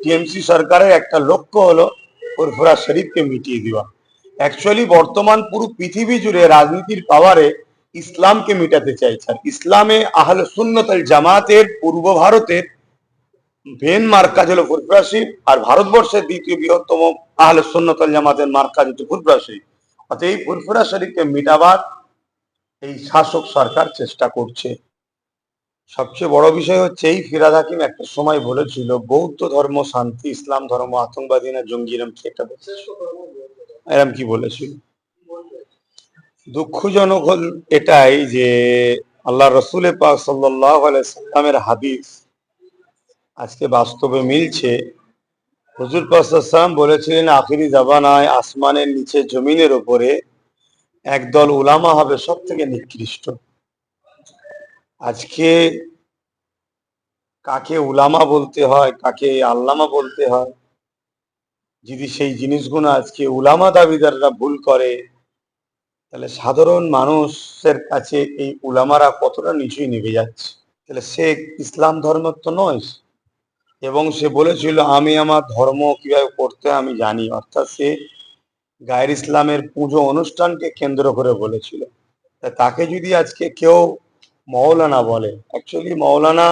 TMC সরকারের একটা লক্ষ্য হলো ফুরফুরা শরীফকে মিটিয়ে দেওয়া। অ্যাকচুয়ালি বর্তমান পুরো পৃথিবী জুড়ে রাজনীতির পাওয়ারে ইসলামকে মিটাতে চাইছে। ইসলামে আহলে সুন্নতাল জামাতের পূর্ব ভারতের ভেন মার্কাজ হলো ফুরফুরা শরীফ, আর ভারতবর্ষের দ্বিতীয় বৃহত্তম আহলে সুন্নতাল জামাতের মার্কাজ হচ্ছে ফুরফুরা শরীফ। অতএব ফুরফুরা শরীফকে মিটাবার এই শাসক সরকার চেষ্টা করছে। সবচেয়ে বড় বিষয় হচ্ছে এই ফিরাদ হাকিম একটা সময় বলেছিল, বৌদ্ধ ধর্ম শান্তি, ইসলাম ধর্ম, আতঙ্কবাদী না জঙ্গি, এরম কি একটা এরম কি বলেছিল? দুঃখজনক হল এটাই যে আল্লাহ রসুল পাক সাল্লামের হাদিস আজকে বাস্তবে মিলছে। হুজুর পাসাল্লাম বলেছিলেন, আখিরি জাবানায় আসমানের নিচে জমিনের ওপরে একদল উলামা হবে সব থেকে নিকৃষ্ট। আজকে কাকে উলামা বলতে হয়, কাকে আল্লামা বলতে হয়, যদি সেই জিনিসগুলো আজকে উলামা দাবিদাররা ভুল করে, তাহলে সাধারণ মানুষের কাছে এই উলামারা কতটা নিচুই নেমে যাচ্ছে? তাহলে সে ইসলাম ধর্ম তো নয়। এবং সে বলেছিল, আমি আমার ধর্ম কীভাবে করতে আমি জানি। অর্থাৎ সে গায়ের ইসলামের পুজো অনুষ্ঠানকে কেন্দ্র করে বলেছিল। তাকে যদি আজকে কেউ মৌলানা বলে অ্যাকচুয়ালি মৌলানা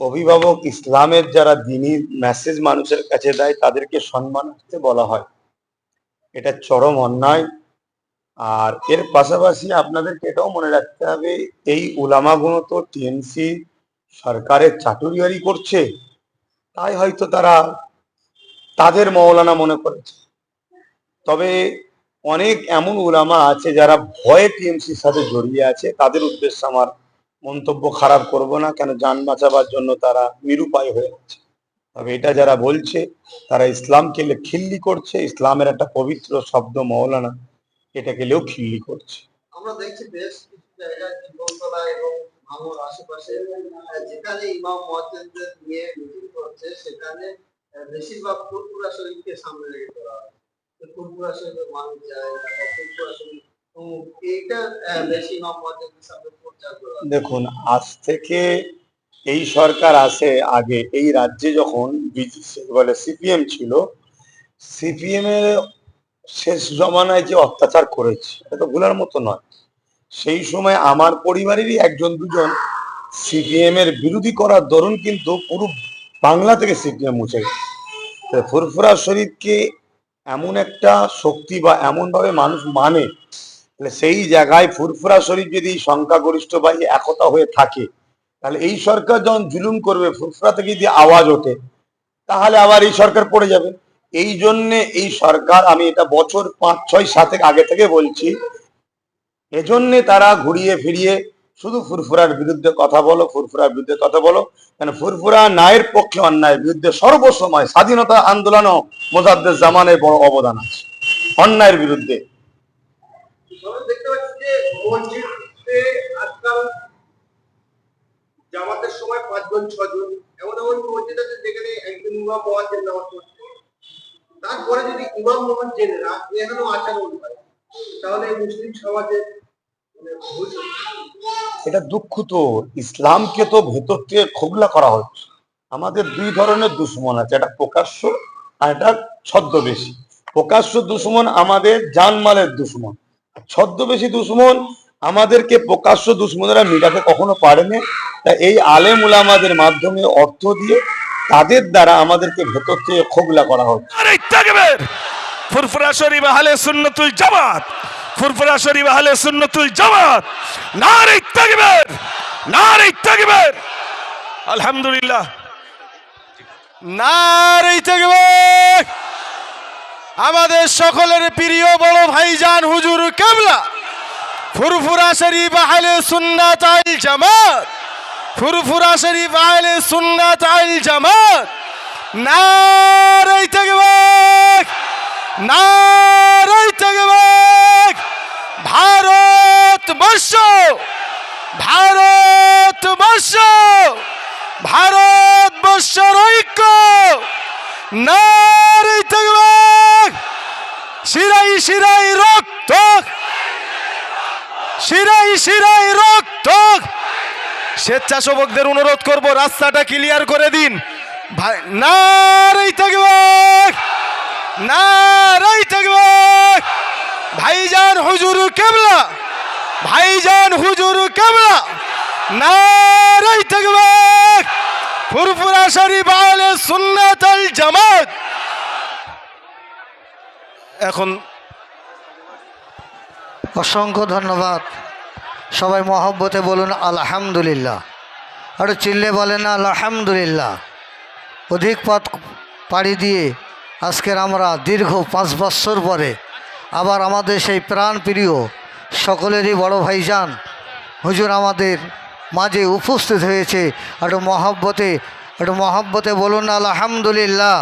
অভিভাবক ইসলামের যারা দিনী মেসেজ মানুষের কাছে দেয়, তাদেরকে সম্মান করতে বলা হয়। এটা চরম অন্যায়। আর এর পাশাপাশি আপনাদেরকে এটাও মনে রাখতে হবে, এই উলামাগুলো তো টিএমসি সরকারের চাটুরিয়ারি করছে। তাই হয়তো তারা তাদের মৌলানা মনে করেছে। তবে অনেক এমন উলামা আছে যারা ভয়ে টিএমসির সাথে জড়িয়ে আছে। তাদের উদ্দেশ্যে আমার মন্তব্য খারাপ করব না, কেন যান বাঁচাবার জন্য তারা নিরুপায় হয়ে আছে। তবে এটা যারা বলছে, তারা ইসলামকে খিল্লি করছে। ইসলামের একটা পবিত্র শব্দ মৌলানা এটাকে লেও খিল্লি করছে। আমরা দেখছি বেশ কিছু জায়গায় এবং ভাঙর আশেপাশে যেখানে ইমাম মহাজেনদের নিয়ে মিটিং করছে, সেখানে বেশিরভাগ ফুরফুরা শরীফকে সামনে রেখে করা হয় দেখুন, আজ থেকে এই সরকার আসে আগে, এই রাজ্যে যখন বলে, সিপিএম ছিল, সিপিএম এর শেষ জমানায় যে অত্যাচার করেছে, এটা তো ভুলার মতো নয়। সেই সময় আমার পরিবারেরই একজন, দুজন সিপিএম এর বিরোধী করার দরুন কিন্তু পুরো বাংলা থেকে সিপিএম মুছে গেছে। ফুরফুরা শরীফকে এমন একটা শক্তি বা এমন ভাবে মানুষ মানে তাহলে সেই জায়গায় ফুরফুরা শরীফ যদি সংখ্যাগরিষ্ঠ বা একতা হয়ে থাকে, তাহলে এই সরকার যখন জুলুম করবে, ফুরফুরা থেকে যদি আওয়াজ ওঠে, তাহলে আবার এই সরকার পড়ে যাবে। এই জন্যে এই সরকার, আমি এটা বছর পাঁচ, ছয়, সাতের আগে থেকে বলছি, এজন্যে তারা ঘুরিয়ে ফিরিয়ে শুধু ফুরফুরার বিরুদ্ধে কথা বলো, ফুরফুরার বিরুদ্ধে কথা বলো। কেন ফুরফুরা ন্যায়ের পক্ষে অন্যায়ের বিরুদ্ধে সর্বসময় স্বাধীনতা আন্দোলনও মোজাদ্দের জামানের বড় অবদান আছে। অন্যায়ের বিরুদ্ধে। জামাতের সময় ছজন মসজিদ আছে যেখানে একজন তারপরে যদি ইমাম মহাজেনেরা এখানে আচরণ করে তাহলে মুসলিম সমাজে ভুল এটা দুঃখ তো, ইসলামকে তো ভেতর থেকে খোগলা করা হচ্ছে। আমাদের দুই ধরনের দুশ্মন আছে, একটা প্রকাশ্য আর একটা ছদ্মবেশী। প্রকাশ্য দুশ্মন আমাদের জানমালের দুশ্মন। ছদ্মবেশী দুশ্মন আমাদেরকে প্রকাশ্য দুশ্মনেরা মিটাতে কখনো পারেনি। তাই এই আলেম উলামাদের মাধ্যমে অর্থ দিয়ে তাদের দ্বারা আমাদেরকে ভেতর থেকে খোগলা করা হচ্ছে। ফুরফুরা শরীফ আহলে সুন্নাতুল জামাত! ফুরফুরা শরীফ আহলে সুন্নাতুল জামাত। নারে তাকবীর নারে তাকবীর। আলহামদুলিল্লাহ। নারী তাকবীর। আমাদের সকলের প্রিয় বড় ভাইজান হুজুর কেবলা। ফুরফুরা শরীফ আহলে সুন্নাত আল জামাত। ফুরফুরা শরীফ আহলে সুন্নাত আল জামাত। নারী তাকবীর। নারী তাকবীর। ভারত বর্ষ ভারত বর্ষ ভারতবর্ষের ঐক্য, নারী থাকবে শিরাই শিরাই রক্ত শিরাই শিরাই রক্ত। স্বেচ্ছাসেবকদের অনুরোধ করব, রাস্তাটা ক্লিয়ার করে দিন। ভাই নারাই তাকবীর নারাই তাকবীর ভাইজান হুজুর কেবলা, ভাইজান হুজুর কেবলা, নারাই তাকবীর ফুরফুরা শরীফ আলে সুন্নাত জামাত। এখন অসংখ্য ধন্যবাদ। সবাই মহব্বতে বলুন, আলহামদুলিল্লাহ। আরও চিল্লে বলেন আলহামদুলিল্লাহ। অধিক পথ পাড়ি দিয়ে আজকের আমরা দীর্ঘ পাঁচ বছর পরে আবার আমাদের সেই প্রাণ প্রিয় সকলেরই বড় ভাইজান হুজুর আমাদের মাঝে উপস্থিত হয়েছে। একটু মহব্বতে একটু মহব্বতে বলুন, আলহামদুলিল্লাহ।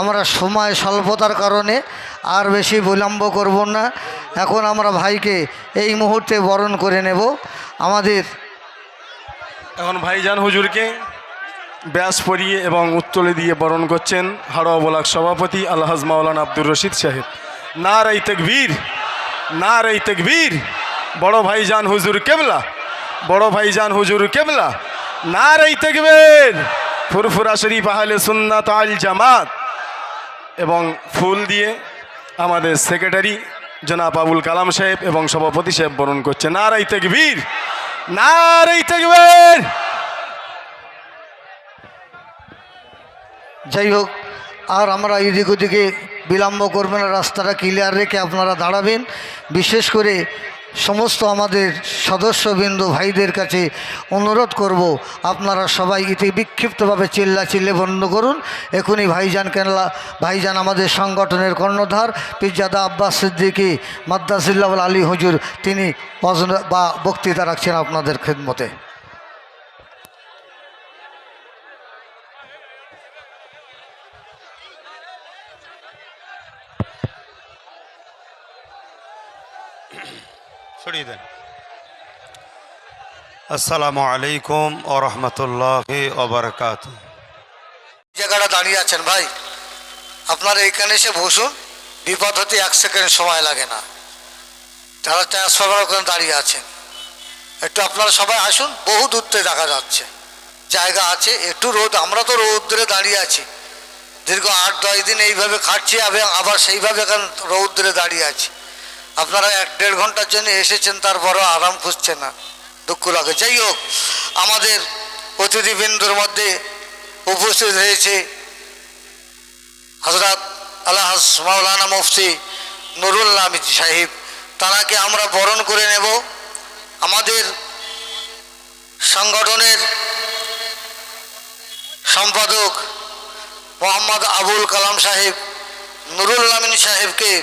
আমরা সময় স্বল্পতার কারণে আর বেশি বিলম্ব করব না। এখন আমরা ভাইকে এই মুহূর্তে বরণ করে নেব। আমাদের এখন ভাইজান হুজুরকে ব্যাস পরিয়ে এবং উত্তলে দিয়ে বরণ করছেন হাড়োয়া বলাক সভাপতি আলহাজ মাওলানা আব্দুর রশিদ সাহেব। না রাই তকবীর না রাই তকবীর। বড় ভাইজান হুজুর কেবলা, বড় ভাইজান হুজুর কেবলা। না রাই তকবীর, ফুরফুরা শরীফ আহলে সুন্নাত আল জামাত। এবং ফুল দিয়ে আমাদের সেক্রেটারি জনাব আবুল কালাম সাহেব এবং সভাপতি সাহেব বরণ করছে। না রাই তকবীর না রাই তকবীর। যাই হোক আর আমরা এদিক ওদিকে বিলম্ব করবেন রাস্তাটা ক্লিয়ার রেখে আপনারা দাঁড়াবেন। বিশেষ করে সমস্ত আমাদের সদস্যবৃন্দ, ভাইদের কাছে অনুরোধ করব, আপনারা সবাই ইতি বিক্ষিপ্তভাবে চিল্লা চিল্লে বন্ধ করুন। এখনই ভাইজান কেনলা, ভাইজান আমাদের সংগঠনের কর্ণধার পিরজাদা আব্বাস সিদ্দিকী মাদ্দাসিল্লাহ আলী হুজুর, তিনি বা বক্তৃতা রাখছেন আপনাদের খেদমতে। সরিয়ে দেন। আসসালামু আলাইকুম ও রহমতুল্লাহ জায়গাটা দাঁড়িয়ে আছেন ভাই। আপনারা এখানে এসে বসুন। বিপদ হতে এক সেকেন্ড সময় লাগে না। যারা ট্রান্সফার ওখানে দাঁড়িয়ে আছেন, একটু আপনারা সবাই আসুন। বহু দূর থেকে দেখা যাচ্ছে। জায়গা আছে, একটু রোদ। আমরা তো রৌদ্রে দাঁড়িয়ে আছি। দীর্ঘ আট দশ দিন এইভাবে খাটছি, আবার সেইভাবে এখানে রৌদ্রে দাঁড়িয়ে আছি। আপনারা এক দেড় ঘণ্টার জন্য এসেছেন, তারপরও আরাম খুঁজছে না। দুঃখ লাগে। যাই হোক, আমাদের অতিথিবৃন্দর মধ্যে উপস্থিত হয়েছে হজরত আল্লাহ মাওলানা মুফতি নুরুল নামিদ সাহিব। তারাকে আমরা বরণ করে নেব। আমাদের সংগঠনের সম্পাদক মোহাম্মদ আবুল কালাম সাহেব, নুরুল সাহেবকে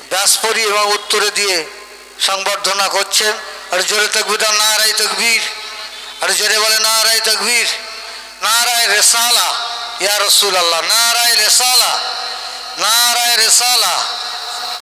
ব্যাসপরি এবং উত্তরে দিয়ে সংবর্ধনা করছেন। আর জোরে তকবির নারাই তকবীর। আর জোরে বলে নারাই তকবীর। নারায় রেসালা। ইয়া রসুল আল্লাহ নারায় রেসালা। নারায় রেসালা।